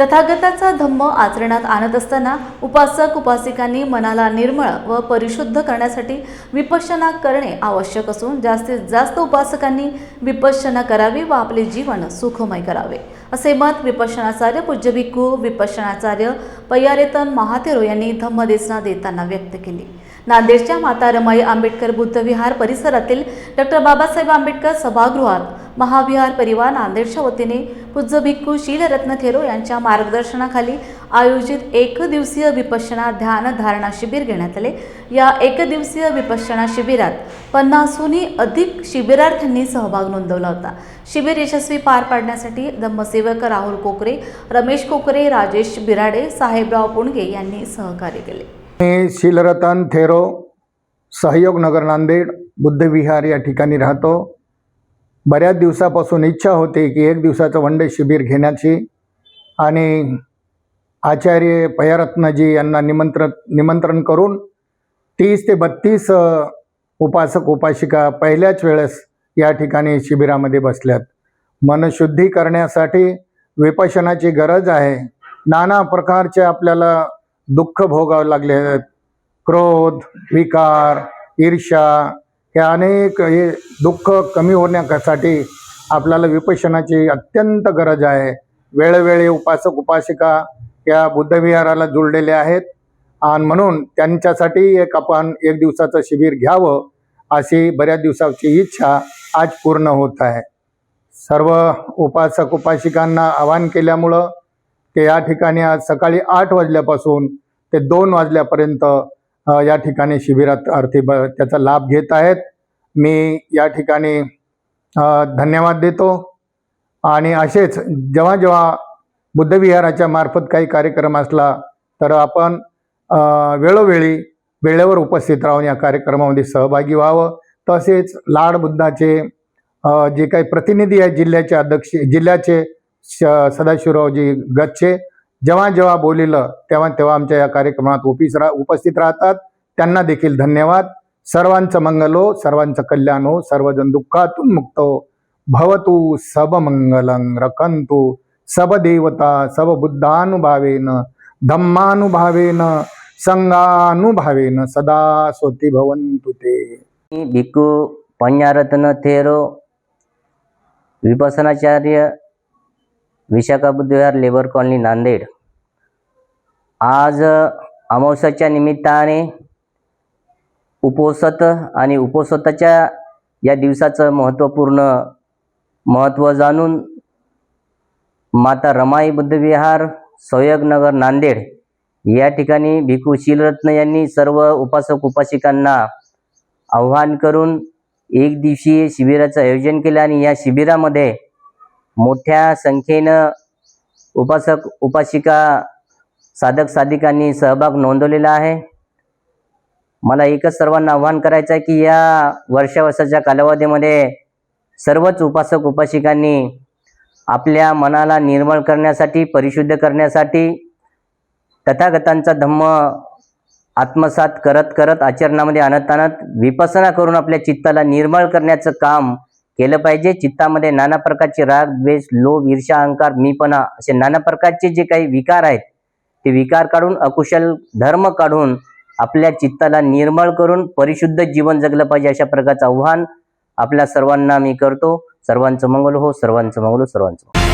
तथागताचा धम्म आचरणात आणत असताना उपासक उपासिकांनी मनाला निर्मळ व परिशुद्ध करण्यासाठी विपश्यना करणे आवश्यक असून जास्तीत जास्त उपासकांनी विपश्यना करावी व आपले जीवन सुखमय करावे. असे मत विपश्यनाचार्य पूज्य भिक्खू विपश्यनाचार्य पय्यारेतन महातेरो यांनी धम्मदेसना देताना व्यक्त केली. नांदेडच्या माता रमाई आंबेडकर बुद्धविहार परिसरातील डॉक्टर बाबासाहेब आंबेडकर सभागृहात महाविहार परिवार नांदेडच्या वतीने पूज्य भिक्खू शीलरत्न थेरो यांच्या मार्गदर्शनाखाली आयोजित एक दिवसीय विपश्यना ध्यान धारणा शिबिर घेण्यात आले. या एक दिवसीय विपश्यना शिबिरात पन्नासहूनही अधिक शिबिरार्थ्यांनी सहभाग नोंदवला होता. शिबिर यशस्वी पार पाडण्यासाठी धम्मसेवक राहुल कोकरे रमेश कोकरे राजेश बिराडे साहेबराव पुणगे यांनी सहकार्य केले. मी शीलरतन थेरो सहयोग नगर नांदेड बुद्धविहार या ठिकाणी राहतो. बऱ्याच दिवसापासून इच्छा होती की एक दिवसाचं वन डे शिबिर घेण्याची आणि आचार्य पयारत्नजी यांना निमंत्रण निमंत्रण करून तीस ते बत्तीस उपासक उपासिका पहिल्याच वेळेस या ठिकाणी शिबिरामध्ये बसल्यात. मनशुद्धी करण्यासाठी विपशनाची गरज आहे. नाना प्रकारचे आपल्याला दुःख भोगावे लागले आहेत. क्रोध विकार ईर्ष्या हे अनेक हे दुःख कमी होण्यासाठी आपल्याला विपशनाची अत्यंत गरज आहे. वेळोवेळी उपासक उपासिका या बुद्धविहाराला जुळलेले आहेत. आणि म्हणून त्यांच्यासाठी एक आपण एक दिवसाचं शिबिर घ्यावं अशी बऱ्याच दिवसाची इच्छा आज पूर्ण होत आहे. सर्व उपासक उपासिकांना आवाहन केल्यामुळं ते या ठिकाणी आज सकाळी आठ वाजल्यापासून ते दोन वाजल्यापर्यंत या ठिकाणी शिबिरात अर्थी ब त्याचा लाभ घेत आहेत. मी या ठिकाणी धन्यवाद देतो. आणि असेच जेव्हा जेव्हा बुद्धविहाराच्या मार्फत काही कार्यक्रम असला तर आपण वेळोवेळी वेळेवर उपस्थित राहून या कार्यक्रमामध्ये सहभागी व्हावं. तसेच लाड बुद्धाचे जे काही प्रतिनिधी आहेत जिल्ह्याचे अध्यक्ष जिल्ह्याचे श- सदाशिवरावजी गच्छे जेव्हा जेव्हा बोलिलं तेव्हा तेव्हा आमच्या या कार्यक्रमात ओपीस रा उपस्थित राहतात. त्यांना देखील धन्यवाद. सर्वांचं मंगलो हो, सर्वांचं कल्याण हो सर्वजण दुःखातून मुक्त हो. भवतु सब मंगलं रखंतु सब देवता सब बुद्धानुभावेन धम्मानुभावेन संघानुभावेन सदा स्वती भवंतु ते. मी भिक्खू पंजारत्न थेरो विपसनाचार्य विशाखा बुद्धविहार लेबर कॉलनी नांदेड. आज अमावस्याच्या निमित्ताने उपोसत आणि उपोसताच्या या दिवसाचं महत्त्वपूर्ण महत्त्व जाणून माता रमाई बुद्धविहार सहयोगनगर नांदेड या ठिकाणी भिकू शीलरत्न यांनी सर्व उपासक उपासिकांना आव्हान करून एक दिवसीय शिबिराचं आयोजन केलं आणि या शिबिरामध्ये मोठ्या संख्येनं उपासक उपासिका साधक साधिकांनी सहभाग नोंदवलेला आहे. मला एकच सर्वांना आव्हान करायचं आहे की या वर्षावर्षाच्या कालावधीमध्ये सर्वच उपासक उपासिकांनी आपल्या मनाला निर्मळ करण्यासाठी परिशुद्ध करण्यासाठी तथागतांचा धम्म आत्मसात करत करत आचरणामध्ये आणत आणत विपसना करून आपल्या चित्ताला निर्मळ करण्याचं काम केलं पाहिजे. चित्तामध्ये नाना प्रकारचे राग द्वेष लोभ ईर्षा अहंकार मीपणा असे नाना प्रकारचे जे काही विकार आहेत ते विकार काढून अकुशल धर्म काढून आपल्या चित्ताला निर्मळ करून परिशुद्ध जीवन जगलं पाहिजे अशा प्रकारचं आव्हान आपल्या सर्वांना मी करतो. सर्वांचं मंगल हो सर्वांचं मंगल हो सर्वांचं मंगल.